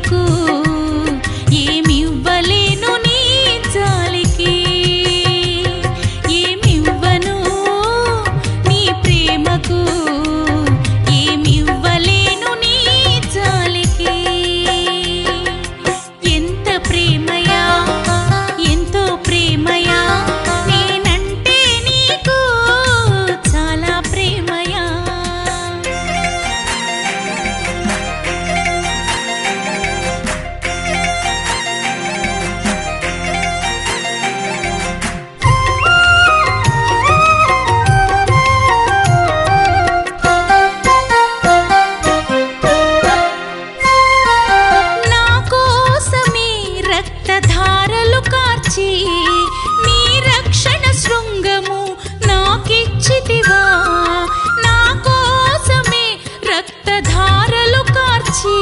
aku మార్చితివా నా కోసమే రక్తధారలు కార్చి